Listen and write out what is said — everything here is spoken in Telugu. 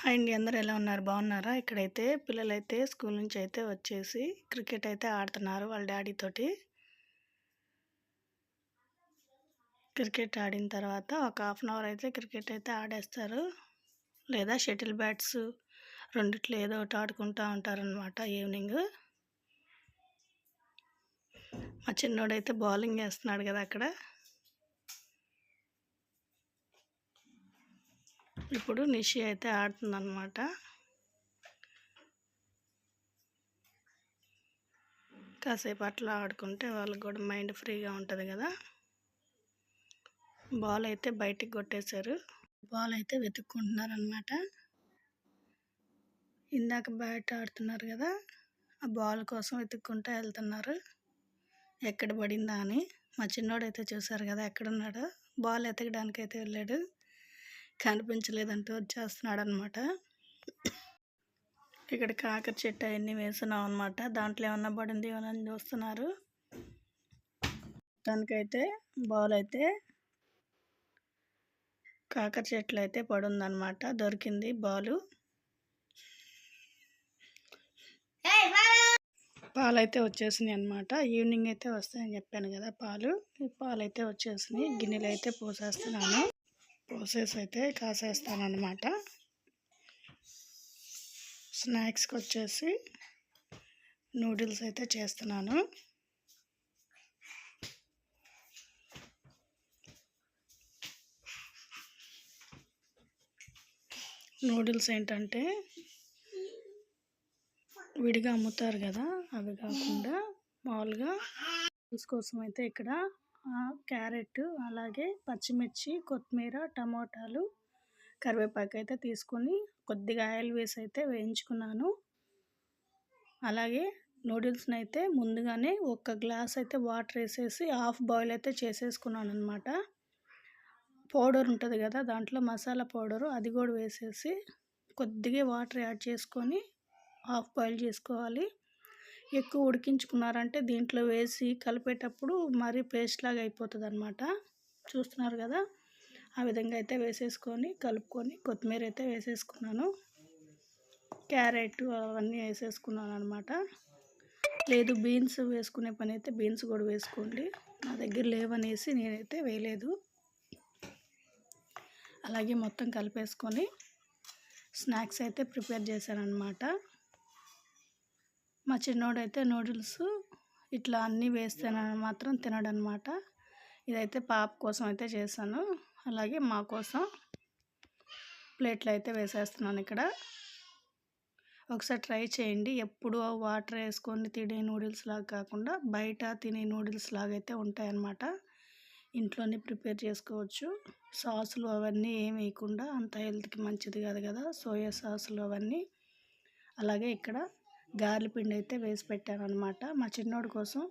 హాయ్ అండి ఎలా ఉన్నారు? బాగున్నారా? ఇక్కడైతే పిల్లలైతే స్కూల్ నుంచి అయితే వచ్చేసి క్రికెట్ అయితే ఆడుతున్నారు వాళ్ళ డాడీ తోటి. క్రికెట్ ఆడిన తర్వాత ఒక హాఫ్ అన్ అవర్ అయితే క్రికెట్ అయితే ఆడేస్తారు. లేదా షటిల్ బ్యాట్స్ రెండిట్లో ఏదో ఒకటి ఆడుకుంటూ ఉంటారనమాట ఈవినింగ్. మా చిన్నోడైతే బౌలింగ్ వేస్తున్నాడు కదా అక్కడ. ఇప్పుడు నిషి అయితే ఆడుతుందన్నమాట. కాసేపు అట్లా ఆడుకుంటే వాళ్ళకి కూడా మైండ్ ఫ్రీగా ఉంటుంది కదా. బాల్ అయితే బయటికి కొట్టేశారు. బాల్ అయితే వెతుక్కుంటున్నారు అనమాట ఇందాక బ్యాట్ ఆడుతున్నారు కదా ఆ బాల్ కోసం వెతుక్కుంటూ వెళ్తున్నారు. ఎక్కడ పడిందా అని. మా చిన్నోడైతే చూశారు కదా ఎక్కడున్నాడో. బాల్ ఎతకడానికి అయితే వెళ్ళాడు. కనిపించలేదంటూ వచ్చేస్తున్నాడు అనమాట ఇక్కడ కాకర చెట్టు అవన్నీ వేస్తున్నాం అనమాట దాంట్లో ఏమన్నా పడింది ఏమన్నా చూస్తున్నారు? దానికైతే బాల్ అయితే కాకర చెట్లు అయితే పడుందనమాట దొరికింది బాలు. పాలు! అయితే వచ్చేసినాయి అనమాట ఈవినింగ్ అయితే వస్తాయని చెప్పాను కదా పాలు. ఈ పాలు అయితే వచ్చేసినాయి. గిన్నెలు అయితే పోసేస్తున్నాను. ప్రోసెస్ అయితే కాసేస్తానమాట స్నాక్స్కి వచ్చేసి నూడిల్స్ అయితే చేస్తున్నాను. నూడిల్స్ ఏంటంటే విడిగా అమ్ముతారు కదా అవి కాకుండా మామూలుగా నూడిల్స్ కోసం అయితే ఇక్కడ క్యారెట్ అలాగే పచ్చిమిర్చి కొత్తిమీర టమోటాలు కరివేపాకు అయితే తీసుకొని కొద్దిగా ఆయిల్ వేసి అయితే వేయించుకున్నాను. అలాగే నూడిల్స్ని అయితే ముందుగానే ఒక గ్లాస్ అయితే వాటర్ వేసేసి హాఫ్ బాయిల్ అయితే చేసేసుకున్నాను అనమాట పౌడర్ ఉంటుంది కదా దాంట్లో మసాలా పౌడరు అది కూడా వేసేసి కొద్దిగా వాటర్ యాడ్ చేసుకొని హాఫ్ బాయిల్ చేసుకోవాలి. ఎక్కువ ఉడికించుకున్నారంటే దీంట్లో వేసి కలిపేటప్పుడు మరీ పేస్ట్ లాగా అయిపోతుంది అనమాట చూస్తున్నారు కదా? ఆ విధంగా అయితే వేసేసుకొని కలుపుకొని కొత్తిమీర అయితే వేసేసుకున్నాను. క్యారెట్ అవన్నీ వేసేసుకున్నాను అనమాట లేదు బీన్స్ వేసుకునే పని అయితే బీన్స్ కూడా వేసుకోండి. నా దగ్గర లేవనేసి నేనైతే వేయలేదు. అలాగే మొత్తం కలిపేసుకొని స్నాక్స్ అయితే ప్రిపేర్ చేశాను అనమాట మా చిన్నోడైతే నూడిల్స్ ఇట్లా అన్నీ వేస్తేనే మాత్రం తినడనమాట. ఇదైతే పాప కోసం అయితే చేశాను. అలాగే మా కోసం ప్లేట్లు అయితే వేసేస్తున్నాను ఇక్కడ. ఒకసారి ట్రై చేయండి. ఎప్పుడు వాటర్ వేసుకొని తినే నూడిల్స్ లాగా కాకుండా బయట తినే నూడిల్స్ లాగా అయితే ఉంటాయన్నమాట. ఇంట్లోనే ప్రిపేర్ చేసుకోవచ్చు. సాసులు అవన్నీ ఏం వేయకుండా అంత హెల్త్కి మంచిది కాదు కదా. సోయా సాసులు అవన్నీ. అలాగే ఇక్కడ గారెల పిండి అయితే వేసి పెట్టాను అనమాట మా చిన్నోడి కోసం